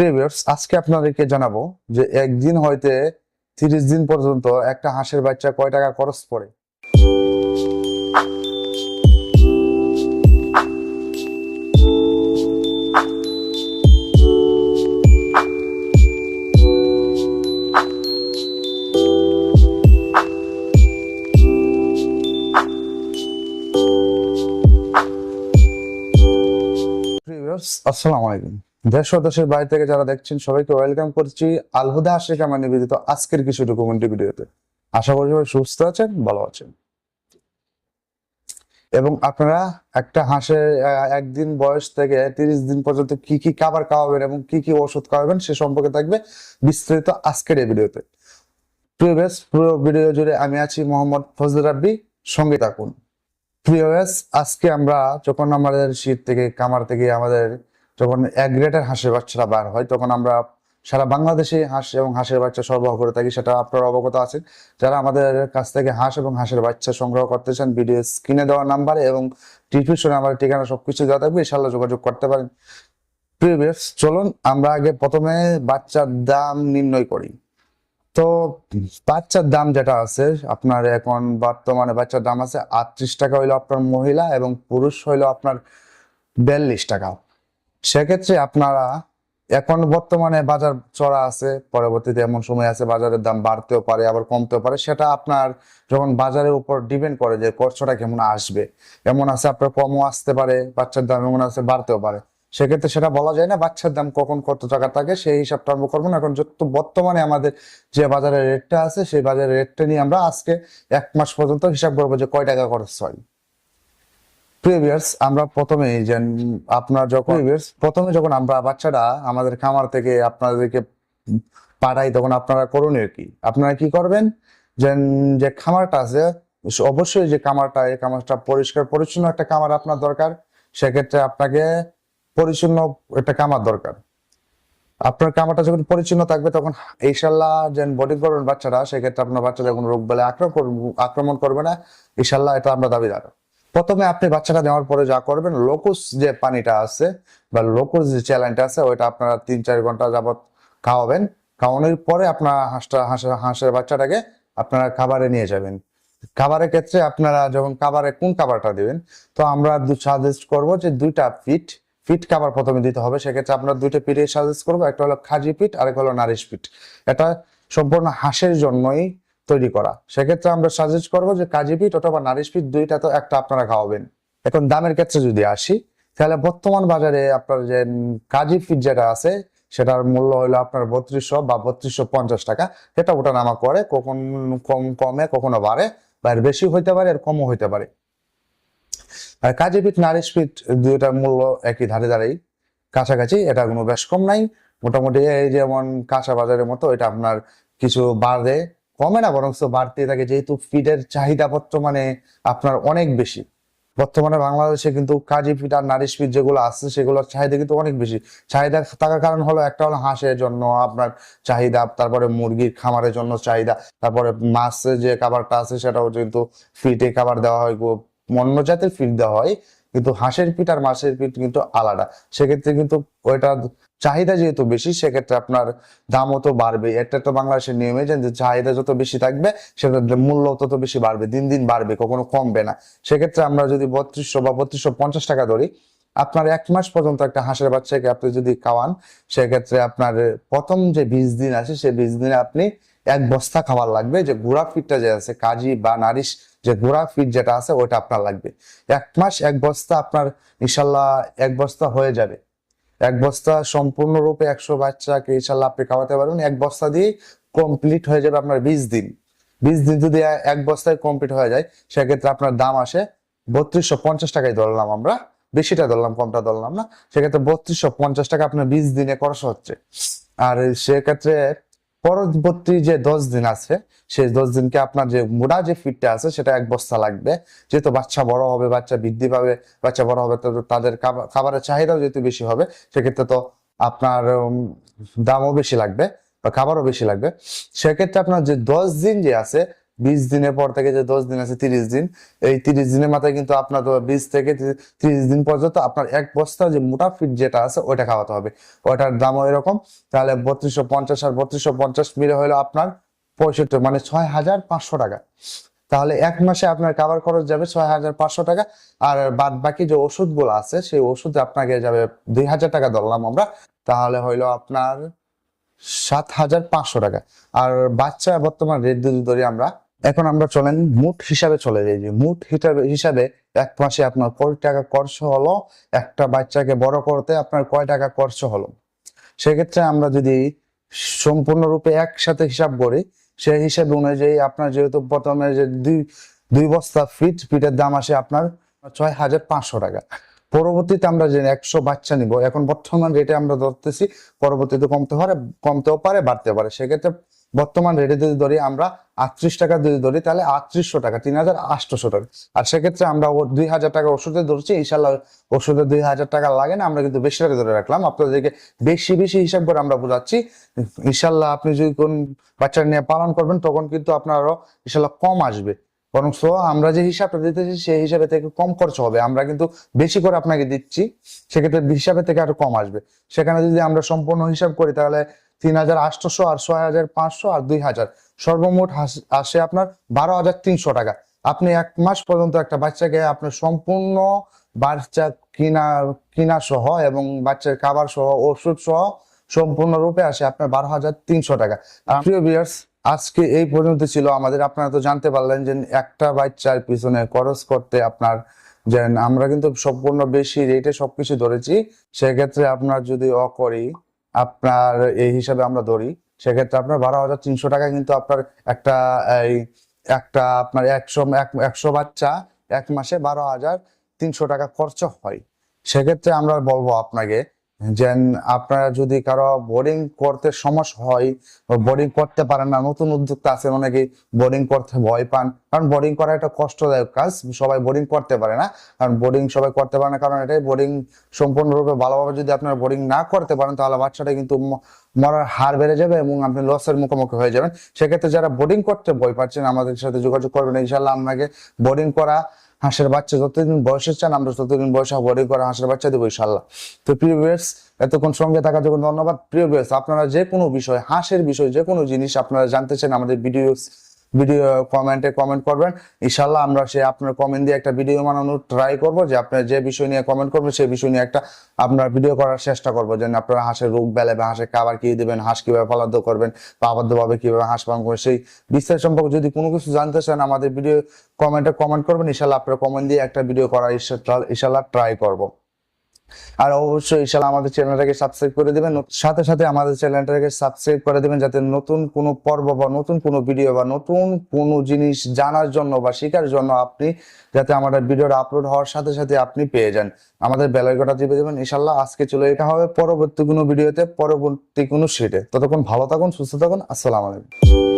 প্রিভিয়ার্স আজকে আপনাদেরকে জানাব যে একদিন হইতে তিরিশ দিন পর্যন্ত একটা হাঁসের বাচ্চা কয় টাকা খরচ পড়ে? আসসালামু আলাইকুম। দেশ দেশের বাইরে থেকে যারা দেখছেন, সবাইকে ওয়েলকাম করছি। আলহুদা আশিক আমার নিবেদিত আজকের কিছু ডকুমেন্টারি ভিডিওতে। আশা করি সবাই সুস্থ আছেন, ভালো আছেন। এবং আপনারা একটা হাঁসের একদিন বয়স থেকে তিরিশ দিন পর্যন্ত কি কি খাবার খাওয়াবেন এবং কি কি ওষুধ খাওয়াবেন, সে সম্পর্কে থাকবে বিস্তারিত আজকের এই ভিডিওতে। প্রিভিয়াস পুরো ভিডিও জুড়ে আমি আছি মোহাম্মদ ফজল রাব্বি। সঙ্গে থাকুন। প্রিভিয়াস আজকে আমরা, যখন আমাদের শীত থেকে, কামার থেকে আমাদের যখন এক গ্রেডের হাঁসের বাচ্চারা বার হয়, তখন আমরা সারা বাংলাদেশে হাঁস এবং হাঁসের বাচ্চা সরবরাহ করে থাকি, সেটা আপনারা অবগত আছেন। যারা আমাদের কাছ থেকে হাঁস এবং হাঁসের বাচ্চা সংগ্রহ করতে চান ভিডিও স্ক্রিনে দেওয়া নাম্বারে এবং ডিসক্রিপশনে আমার ঠিকানা সবকিছু দেওয়া থাকবে ইনশাল্লাহ যোগাযোগ করতে পারেন। চলুন আমরা আগে প্রথমে বাচ্চার দাম নির্ণয় করি। তো বাচ্চার দাম যেটা আছে, আপনার এখন বর্তমানে বাচ্চার দাম আছে আটত্রিশ টাকা হইল আপনার মহিলা এবং পুরুষ হইল আপনার বিয়াল্লিশ টাকা। সেক্ষেত্রে আপনারা এখন বর্তমানে বাজার চড়া আছে, পরবর্তীতে এমন সময় আছে বাজারের দাম বাড়তেও পারে, আবার কমতেও পারে। সেটা আপনার যখন বাজারের উপর ডিপেন্ড করে যে খরচটা কেমন আসবে, এমন আছে আপনার কমও আসতে পারে, বাচ্চার দাম এমন আছে বাড়তেও পারে। সেক্ষেত্রে সেটা বলা যায় না বাচ্চার দাম কখন কত টাকা থাকে, সেই হিসাবটা আমরা করব না। এখন যত বর্তমানে আমাদের যে বাজারের রেটটা আছে, সেই বাজারের রেটটা নিয়ে আমরা আজকে এক মাস পর্যন্ত হিসাব করব যে কয় টাকা খরচ হয়। প্রিভিয়ার্স আমরা প্রথমে যে আপনার যখন প্রথমে যখন আমরা বাচ্চাটা আমাদের খামার থেকে আপনাদেরকে পাঠাই তখন আপনারা করণীয় কি? আপনারা কি করবেন? যে যে খামারটা আছে অবশ্যই যে খামারটা এই খামারটা পরিষ্কার পরিচ্ছন্ন একটা খামার আপনার দরকার। সেক্ষেত্রে আপনাকে পরিচ্ছন্ন একটা খামার দরকার। আপনার খামারটা যখন পরিচ্ছন্ন থাকবে তখন ইনশাল্লাহ যে বডি করবেন বাচ্চারা সেক্ষেত্রে আপনার বাচ্চাদের কোনো রোগ বলে আক্রমণ করবে- আক্রমণ করবে না। ইনশাল্লাহ এটা আমরা দাবিদার প্রথমে আপনি বাচ্চাটা নেওয়ার পরে যা করবেন লোকুস যে পানিটা আছে বা লোকুস যে চ্যালেঞ্জটা আছে, ওইটা আপনারা তিন চার ঘণ্টা যাবত খাওয়াবেন। খাওয়ানোর পরে আপনার হাঁসটা হাঁসের হাঁসের বাচ্চাটাকে আপনারা খাবারে নিয়ে যাবেন। খাবারের ক্ষেত্রে আপনারা যখন খাবারে, কোন খাবারটা দিবেন? তো আমরা সাজেস্ট করব যে দুইটা ফিট ফিট খাবার প্রথমে দিতে হবে। সেক্ষেত্রে আপনার দুইটা পিঠে সাজেস্ট করব, একটা হলো খাজি পিঠ আর একটা হলো নারিশ পিঠ। এটা সম্পূর্ণ হাঁসের জন্যই তৈরি করা। সেক্ষেত্রে আমরা সাজেস্ট করব যে কাজি পিঠ অথবা নারিশ পিঠ দুইটা তো একটা আপনারা খাওয়াবেন। এখন দামের ক্ষেত্রে যদি আসি, তাহলে বর্তমান বাজারে আপনার যে কাজী ফিট যেটা আছে, সেটার মূল্য হলো আপনার বত্রিশশো বা বত্রিশশো পঞ্চাশ টাকা। এটা ওটা নামা করে, কখন কম কমে, কখনো বাড়ে, বা এর বেশি হইতে পারে, এর কমও হইতে পারে। আর কাজী পিঠ, নারিশ পিঠ দুইটার মূল্য একই ধারে ধারেই। কাছাকাছি, এটা কোনো বেশ কম নাই। মোটামুটি এই যেমন কাঁচা বাজারের মতো, এটা আপনার কিছু বাড়ে। কমে না বরং বাড়তে থাকে। যেহেতু ফিডের চাহিদা বর্তমানে আপনার অনেক বেশি। বর্তমানে বাংলাদেশে কিন্তু কাজী ফিট আর নারিশ ফিট যেগুলো আছে, সেগুলোর চাহিদা কিন্তু অনেক বেশি। চাহিদা থাকার কারণ হলো একটা হলো হাঁসের জন্য আপনার চাহিদা, তারপরে মুরগির খামারের জন্য চাহিদা, তারপরে মাছের যে খাবারটা আছে, সেটাও কিন্তু ফিটে খাবার দেওয়া হয় অন্য জাতের ফিট দেওয়া হয়। কিন্তু হাঁসের পিঠ আর মাছের পিঠ কিন্তু আলাদা। সেক্ষেত্রে কিন্তু ওইটা চাহিদা যেহেতু বেশি, সেক্ষেত্রে আপনার দামও তো বাড়বে। এটা তো বাংলাদেশের নিয়মে যে চাহিদা যত বেশি থাকবে, সেটার মূল্য তত বেশি বাড়বে, দিন দিন বাড়বে, কখনো কমবে না। সেক্ষেত্রে আমরা যদি বত্রিশশো বা বত্রিশশো পঞ্চাশ টাকা ধরি, আপনার এক মাস পর্যন্ত একটা হাঁসের বাচ্চাকে আপনি যদি খাওয়ান, সেক্ষেত্রে আপনার প্রথম যে বিশ দিন আছে সেই বিশ দিনে আপনি এক বস্তা খাবার লাগবে, যে গুড়া ফিটটা যে আছে, কাজী বা নারিশ, যে গুড়া ফিট যেটা আছে ওটা আপনার লাগবে। এক মাস, এক বস্তা আপনার, ইনশাল্লাহ এক বস্তা হয়ে যাবে। এক বস্তা সম্পূর্ণরূপে একশো বাচ্চাকে ইনশাল্লাহ আপনি খাওয়াতে পারবেন। এক বস্তা দিয়ে কমপ্লিট হয়ে যাবে আপনার বিশ দিন। বিশ দিন যদি এক বস্তায় কমপ্লিট হয়ে যায়, সেক্ষেত্রে আপনার দাম আসে বত্রিশশো পঞ্চাশ টাকায় ধরলাম আমরা। বেশিটা ধরলাম, কমটা ধরলাম না। সেক্ষেত্রে বত্রিশশো পঞ্চাশ টাকা আপনার বিশ দিনে খরচ হচ্ছে। আর সেক্ষেত্রে পরবর্তী যে দশ দিন আছে, সেই দশ দিনকে আপনার যে মোড়া যে ফিটটা আছে, সেটা এক বস্তা লাগবে। যেহেতু বাচ্চা বড় হবে, বাচ্চা বৃদ্ধি পাবে, বাচ্চা বড় হবে, তাদের খাবার- খাবারের চাহিদাও যেহেতু বেশি হবে, সেক্ষেত্রে তো আপনার দামও বেশি লাগবে বা খাবারও বেশি লাগবে। সেক্ষেত্রে আপনার যে দশ দিন যে আছে বিশ দিনের পর থেকে যে দশ দিন আছে, তিরিশ দিন, এই তিরিশ দিনের মাথায় কিন্তু আপনার বিশ থেকে তিরিশ দিন পর্যন্ত আপনার এক বস্তা যে মোটা ফিট যেটা আছে, ওইটা খাওয়াতে হবে। ওটার দামও এরকম। তাহলে বত্রিশশো পঞ্চাশ আর বত্রিশশো পঞ্চাশ মিলে হলো আপনার পঁয়ষট্টি মানে ছয় হাজার পাঁচশো টাকা। তাহলে এক মাসে আপনার কাবার খরচ যাবে ছয় হাজার পাঁচশো টাকা। আর বাদ বাকি যে ওষুধগুলো আছে, সেই ওষুধ আপনাকে যাবে দুই হাজার টাকা ধরলাম আমরা। তাহলে হইল আপনার সাত হাজার পাঁচশো টাকা। আর বাচ্চা বর্তমান রেট যদি ধরি আমরা। এখন আমরা চলেন মুঠ হিসাবে চলে যাই। যে হিসাবে হিসাবে এক মাসে আপনার কয় টাকা খরচ হলো? একটা বাচ্চাকে বড় করতে আপনার কয় টাকা খরচ হলো? সেক্ষেত্রে আমরা যদি সম্পূর্ণরূপে একসাথে হিসাব করি, সেই হিসাব অনুযায়ী আপনার যেহেতু প্রথমে যে দুই দুই বস্তা ফিট, ফিটের দাম আসে আপনার ছয় হাজার পাঁচশো টাকা। পরবর্তীতে আমরা যে একশো বাচ্চা নিব, এখন বর্তমান রেটে আমরা ধরতেছি, পরবর্তীতে কমতে পারে, কমতেও পারে, বাড়তে পারে। সেক্ষেত্রে বর্তমান রেটে যদি ধরি আমরা আটত্রিশ টাকা যদি ধরি, তাহলে আটত্রিশশো টাকা, তিন হাজার আটশোশো টাকা। আর সেক্ষেত্রে আমরা দুই হাজার টাকা ওষুধে ধরছি, ইনশাল্লাহ ওষুধে দুই হাজার টাকা লাগে না, আমরা কিন্তু বেশি টাকা ধরে রাখলাম। আপনাদেরকে বেশি বেশি হিসাব করে আমরা বোঝাচ্ছি। ইনশাল্লাহ আপনি যদি কোন বাচ্চা নিয়ে পালন করবেন, তখন কিন্তু আপনারও ইনশাল্লাহ কম আসবে। বরং আমরা যে হিসাবটা দিতেছি, সেই হিসাবে থেকে কম খরচ হবে। আমরা কিন্তু বেশি করে আপনাকে দিচ্ছি, সেক্ষেত্রে হিসাবে থেকে আরও কম আসবে। সেখানে যদি আমরা সম্পূর্ণ হিসাব করি, তাহলে তিন হাজার আটশোশো আর ছয় হাজার পাঁচশো আর দুই হাজার। সর্বমোট আসে আপনার বারো হাজার তিনশো টাকা। আপনি এক মাস পর্যন্ত একটা বাচ্চাকে আপনার সম্পূর্ণ বাচ্চা কিনা কিনা সহ এবং বাচ্চার খাবার সহ ওষুধ সহ সম্পূর্ণ রূপে আসে আপনার বারো হাজার তিনশো টাকা। প্রিয় ভিউয়ার্স আজকে এই পর্যন্ত ছিল আমাদের। আপনারা তো জানতে পারলেন যে একটা বাচ্চার পিছনে খরচ করতে আপনার যে আমরা কিন্তু সম্পূর্ণ বেশি রেটে সবকিছু ধরেছি। সেক্ষেত্রে আপনার যদি অ করি আপনার এই হিসাবে আমরা ধরি, সেক্ষেত্রে আপনার বারো হাজার তিনশো টাকা, কিন্তু আপনার একটা, এই, একটা আপনার একশো, এক- একশো বাচ্চা এক মাসে বারো হাজার তিনশো টাকা খরচ হয়। সেক্ষেত্রে আমরা বলব আপনাকে যে আপনারা যদি কারও বোর্ডিং করতে সমস্যা হয় বোর্ডিং করতে পারেন না, নতুন উদ্যোক্তা আছে অনেকে বোর্ডিং করতে ভয় পান। কারণ বোর্ডিং করা একটা কষ্টদায়ক কাজ, সবাই বোর্ডিং করতে পারে না। কারণ বোর্ডিং সবাই করতে পারে না, কারণ এটাই বোর্ডিং সম্পূর্ণরূপে ভালোভাবে যদি আপনারা বোর্ডিং না করতে পারেন, তাহলে বাচ্চাটা কিন্তু মরার হার বেড়ে যাবে এবং আপনি লসের মুখোমুখি হয়ে যাবেন। সেক্ষেত্রে যারা বোর্ডিং করতে ভয় পাচ্ছেন, আমাদের সাথে যোগাযোগ করবেন। ইনশাল্লাহ আপনাকে বোর্ডিং করা হাঁসের বাচ্চা যতদিন বয়সে চান, আমরা ততদিন বয়সে বোর্ডিং করে হাঁসের বাচ্চা দেবো ইনশাল্লাহ তো প্রিয় ভিউয়ার্স এতক্ষণ সঙ্গে থাকার জন্য ধন্যবাদ। প্রিয় ভিউয়ার্স আপনারা যে কোনো বিষয়, হাঁসের বিষয় যে কোনো জিনিস আপনারা জানতে চান আমাদের ভিডিও ভিডিও কমেন্টে কমেন্ট করবেন। ইনশাল্লাহ আমরা সে আপনার কমেন্ট দিয়ে একটা ভিডিও বানানোর ট্রাই করব যে আপনার যে বিষয় নিয়ে কমেন্ট করবেন, সেই বিষয় নিয়ে একটা আপনার ভিডিও করার চেষ্টা করব। যেন আপনারা হাঁসের রোগ বেলে বা হাঁসের খাবার কি দিবেন, হাঁস কীভাবে পালাদ্য করবেন বা আবদ্ধভাবে কীভাবে হাঁস পালন করবেন, সেই বিস্তার সম্পর্কে যদি কোনো কিছু জানতে চান, আমাদের ভিডিও কমেন্টে কমেন্ট করবেন। ইনশাল্লাহ আপনার কমেন্ট দিয়ে একটা ভিডিও করার ইনশা- ইনশাল্লাহ ট্রাই করব। আর অবশ্যই ইনশাল্লাহ আমাদের চ্যানেলটাকে সাবস্ক্রাইব করে দিবেন। সাথে সাথে আমাদের চ্যানেলটাকে সাবস্ক্রাইব করে দিবেন যাতে নতুন কোনো পর্ব বা নতুন কোনো ভিডিও বা নতুন কোনো জিনিস জানার জন্য বা শেখার জন্য আপনি যাতে আমাদের ভিডিওটা আপলোড হওয়ার সাথে সাথে আপনি পেয়ে যান। আমাদের বেলাইকটা টিপে দেবেন। ইনশাল্লাহ আজকে চলে এটা হবে পরবর্তী কোনো ভিডিওতে পরবর্তী কোনো শিটে ততক্ষণ ভালো থাকুন, সুস্থ থাকুন। আসসালামু আলাইকুম।